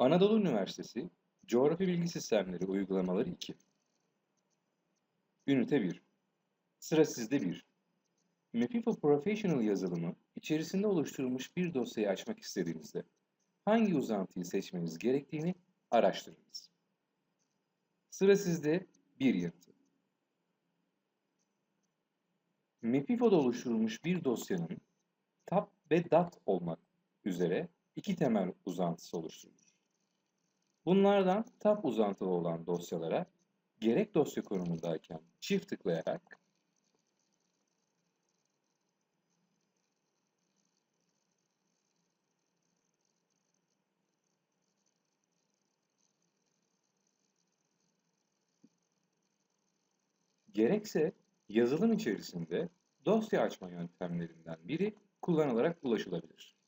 Anadolu Üniversitesi Coğrafya Bilgi Sistemleri Uygulamaları 2 Ünite 1 Sıra sizde 1 Mapifo Professional yazılımı içerisinde oluşturulmuş bir dosyayı açmak istediğinizde hangi uzantıyı seçmeniz gerektiğini araştırınız. Sıra sizde 1 yanıtı. Mapifo'da oluşturulmuş bir dosyanın tab ve dat olmak üzere iki temel uzantısı oluşturulur. Bunlardan tab uzantılı olan dosyalara gerek dosya konumundayken çift tıklayarak gerekse yazılım içerisinde dosya açma yöntemlerinden biri kullanılarak ulaşılabilir.